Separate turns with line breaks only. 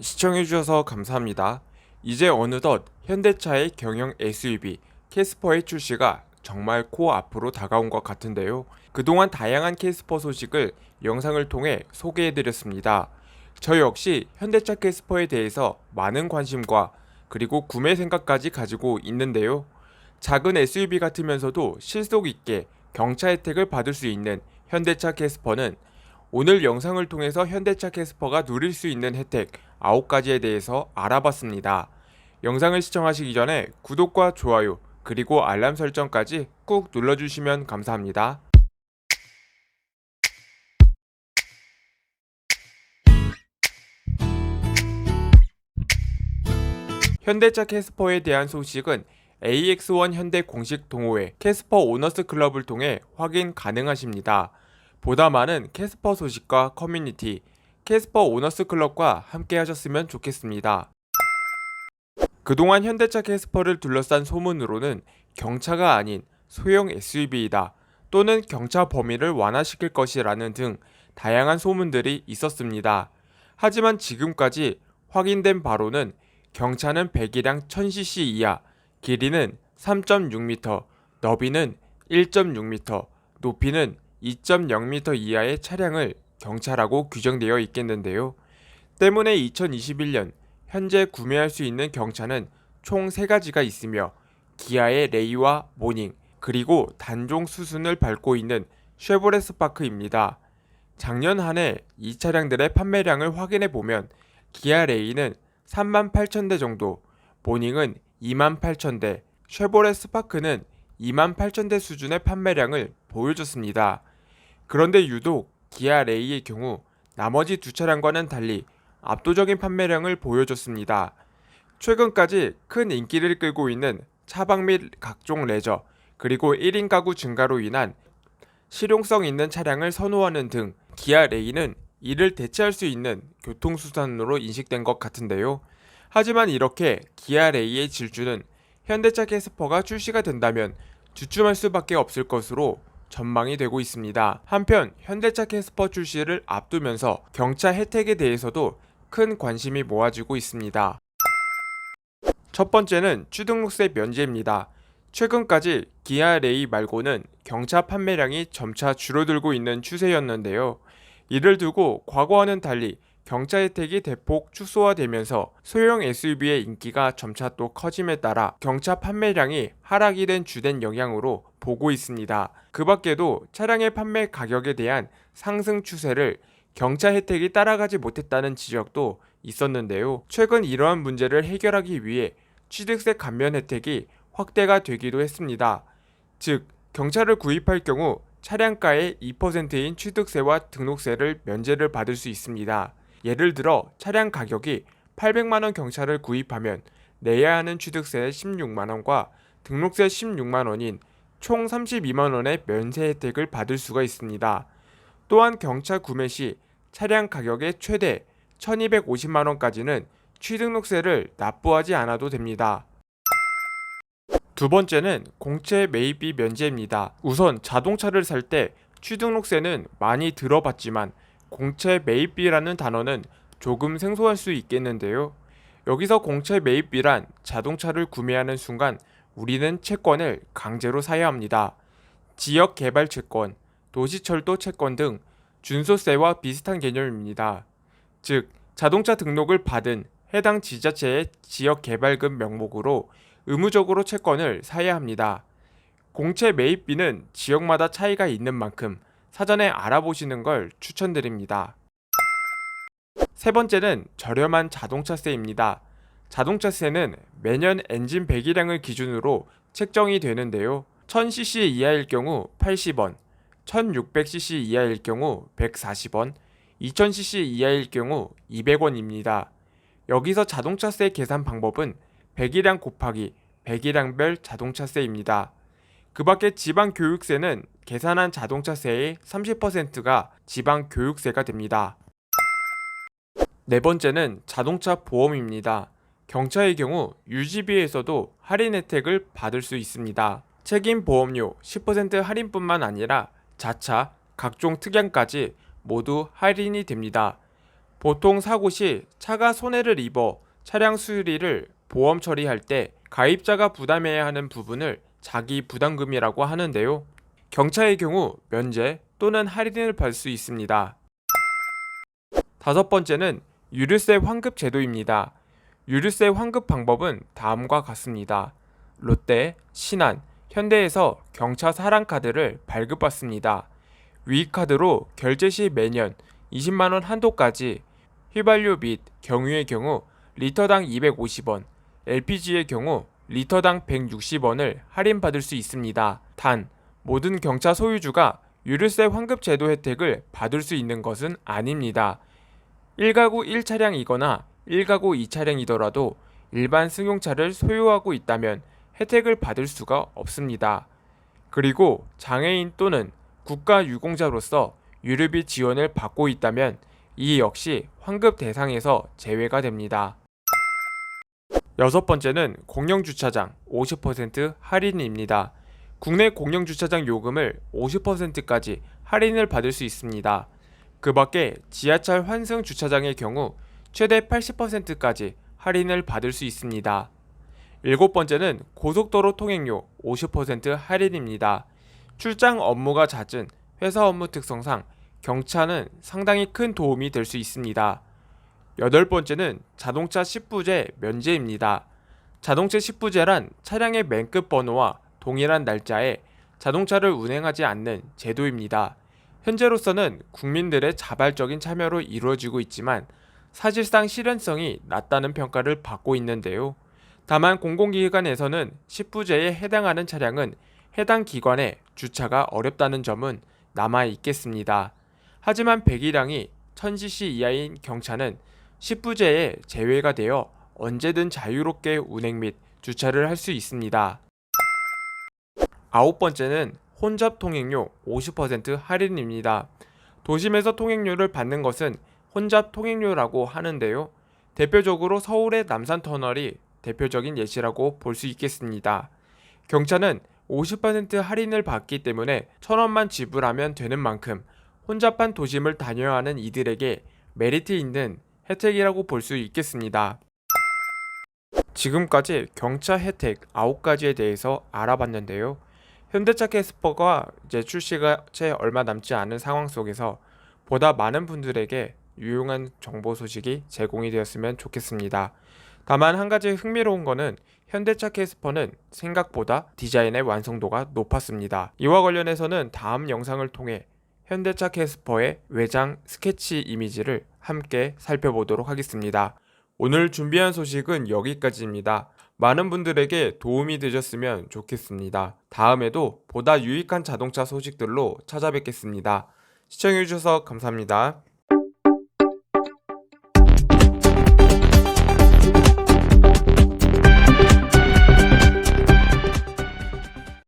시청해주셔서 감사합니다. 이제 어느덧 현대차의 경영 SUV 캐스퍼의 출시가 정말 코앞으로 다가온 것 같은데요. 그동안 다양한 캐스퍼 소식을 영상을 통해 소개해드렸습니다. 저 역시 현대차 캐스퍼에 대해서 많은 관심과 그리고 구매 생각까지 가지고 있는데요. 작은 SUV 같으면서도 실속 있게 경차 혜택을 받을 수 있는 현대차 캐스퍼는 오늘 영상을 통해서 현대차 캐스퍼가 누릴 수 있는 혜택 9가지에 대해서 알아봤습니다. 영상을 시청하시기 전에 구독과 좋아요 그리고 알람 설정까지 꾹 눌러주시면 감사합니다. 현대차 캐스퍼에 대한 소식은 AX1 현대 공식 동호회 캐스퍼 오너스 클럽을 통해 확인 가능하십니다. 보다 많은 캐스퍼 소식과 커뮤니티 캐스퍼 오너스 클럽과 함께 하셨으면 좋겠습니다. 그동안 현대차 캐스퍼를 둘러싼 소문으로는 경차가 아닌 소형 SUV이다 또는 경차 범위를 완화시킬 것이라는 등 다양한 소문들이 있었습니다. 하지만 지금까지 확인된 바로는 경차는 배기량 1000cc 이하, 길이는 3.6m, 너비는 1.6m, 높이는 2.0m 이하의 차량을 경차라고 규정되어 있겠는데요. 때문에 2021년 현재 구매할 수 있는 경차는 총 3가지가 있으며 기아의 레이와 모닝 그리고 단종 수순을 밟고 있는 쉐보레 스파크입니다. 작년 한 해 이 차량들의 판매량을 확인해 보면 기아 레이는 3만 8천 대 정도, 모닝은 2만 8천 대, 쉐보레 스파크는 2만 8천 대 수준의 판매량을 보여줬습니다. 그런데 유독 기아 레이의 경우 나머지 두 차량과는 달리 압도적인 판매량을 보여줬습니다. 최근까지 큰 인기를 끌고 있는 차박 및 각종 레저, 그리고 1인 가구 증가로 인한 실용성 있는 차량을 선호하는 등 기아 레이는 이를 대체할 수 있는 교통수단으로 인식된 것 같은데요. 하지만 이렇게 기아 레이의 질주는 현대차 캐스퍼가 출시가 된다면 주춤할 수밖에 없을 것으로 전망이 되고 있습니다. 한편 현대차 캐스퍼 출시를 앞두면서 경차 혜택에 대해서도 큰 관심이 모아지고 있습니다. 첫 번째는 취등록세 면제입니다. 최근까지 기아 레이 말고는 경차 판매량이 점차 줄어들고 있는 추세였는데요. 이를 두고 과거와는 달리 경차 혜택이 대폭 축소화되면서 소형 SUV의 인기가 점차 또 커짐에 따라 경차 판매량이 하락이 된 주된 영향으로 보고 있습니다. 그 밖에도 차량의 판매 가격에 대한 상승 추세를 경차 혜택이 따라가지 못했다는 지적도 있었는데요. 최근 이러한 문제를 해결하기 위해 취득세 감면 혜택이 확대가 되기도 했습니다. 즉, 경차를 구입할 경우 차량가의 2%인 취득세와 등록세를 면제를 받을 수 있습니다. 예를 들어 차량 가격이 800만 원 경차를 구입하면 내야 하는 취득세 16만 원과 등록세 16만 원인 총 32만 원의 면세 혜택을 받을 수가 있습니다. 또한 경차 구매 시 차량 가격의 최대 1250만 원까지는 취등록세를 납부하지 않아도 됩니다. 두 번째는 공채 매입비 면제입니다. 우선 자동차를 살 때 취등록세는 많이 들어봤지만 공채 매입비라는 단어는 조금 생소할 수 있겠는데요. 여기서 공채 매입비란 자동차를 구매하는 순간 우리는 채권을 강제로 사야 합니다. 지역 개발 채권, 도시철도 채권 등 준소세와 비슷한 개념입니다. 즉, 자동차 등록을 받은 해당 지자체의 지역 개발금 명목으로 의무적으로 채권을 사야 합니다. 공채 매입비는 지역마다 차이가 있는 만큼 사전에 알아보시는 걸 추천드립니다. 세 번째는 저렴한 자동차세입니다. 자동차세는 매년 엔진 배기량을 기준으로 책정이 되는데요. 1000cc 이하일 경우 80원, 1600cc 이하일 경우 140원, 2000cc 이하일 경우 200원입니다. 여기서 자동차세 계산 방법은 배기량 곱하기 배기량별 자동차세입니다. 그 밖에 지방 교육세는 계산한 자동차세의 30%가 지방 교육세가 됩니다. 네 번째는 자동차 보험입니다. 경차의 경우 유지비에서도 할인 혜택을 받을 수 있습니다. 책임 보험료 10% 할인뿐만 아니라 자차, 각종 특약까지 모두 할인이 됩니다. 보통 사고 시 차가 손해를 입어 차량 수리를 보험 처리할 때 가입자가 부담해야 하는 부분을 자기 부담금이라고 하는데요. 경차의 경우 면제 또는 할인을 받을 수 있습니다. 다섯 번째는 유류세 환급 제도입니다. 유류세 환급 방법은 다음과 같습니다. 롯데, 신한, 현대에서 경차 사랑카드를 발급받습니다. 위 카드로 결제 시 매년 20만원 한도까지 휘발유 및 경유의 경우 리터당 250원, LPG의 경우 리터당 160원을 할인받을 수 있습니다. 단, 모든 경차 소유주가 유류세 환급 제도 혜택을 받을 수 있는 것은 아닙니다. 1가구 1차량이거나 1가구 2차량이더라도 일반 승용차를 소유하고 있다면 혜택을 받을 수가 없습니다. 그리고 장애인 또는 국가 유공자로서 유류비 지원을 받고 있다면 이 역시 환급 대상에서 제외가 됩니다. 여섯 번째는 공영주차장 50% 할인입니다. 국내 공영주차장 요금을 50%까지 할인을 받을 수 있습니다. 그 밖에 지하철 환승 주차장의 경우 최대 80%까지 할인을 받을 수 있습니다. 일곱 번째는 고속도로 통행료 50% 할인입니다. 출장 업무가 잦은 회사 업무 특성상 경차는 상당히 큰 도움이 될 수 있습니다. 여덟 번째는 자동차 10부제 면제입니다. 자동차 10부제란 차량의 맨 끝 번호와 동일한 날짜에 자동차를 운행하지 않는 제도입니다. 현재로서는 국민들의 자발적인 참여로 이루어지고 있지만 사실상 실현성이 낮다는 평가를 받고 있는데요. 다만 공공기관에서는 10부제에 해당하는 차량은 해당 기관에 주차가 어렵다는 점은 남아 있겠습니다. 하지만 배기량이 1000cc 이하인 경차는 10부제에 제외가 되어 언제든 자유롭게 운행 및 주차를 할 수 있습니다. 아홉 번째는 혼잡 통행료 50% 할인입니다. 도심에서 통행료를 받는 것은 혼잡 통행료라고 하는데요. 대표적으로 서울의 남산 터널이 대표적인 예시라고 볼 수 있겠습니다. 경차는 50% 할인을 받기 때문에 천원만 지불하면 되는 만큼 혼잡한 도심을 다녀야 하는 이들에게 메리트 있는 혜택이라고 볼 수 있겠습니다. 지금까지 경차 혜택 9가지에 대해서 알아봤는데요. 현대차 캐스퍼가 이제 출시가 채 얼마 남지 않은 상황 속에서 보다 많은 분들에게 유용한 정보 소식이 제공이 되었으면 좋겠습니다. 다만 한 가지 흥미로운 거는 현대차 캐스퍼는 생각보다 디자인의 완성도가 높았습니다. 이와 관련해서는 다음 영상을 통해 현대차 캐스퍼의 외장 스케치 이미지를 함께 살펴보도록 하겠습니다. 오늘 준비한 소식은 여기까지입니다. 많은 분들에게 도움이 되셨으면 좋겠습니다. 다음에도 보다 유익한 자동차 소식들로 찾아뵙겠습니다. 시청해주셔서 감사합니다.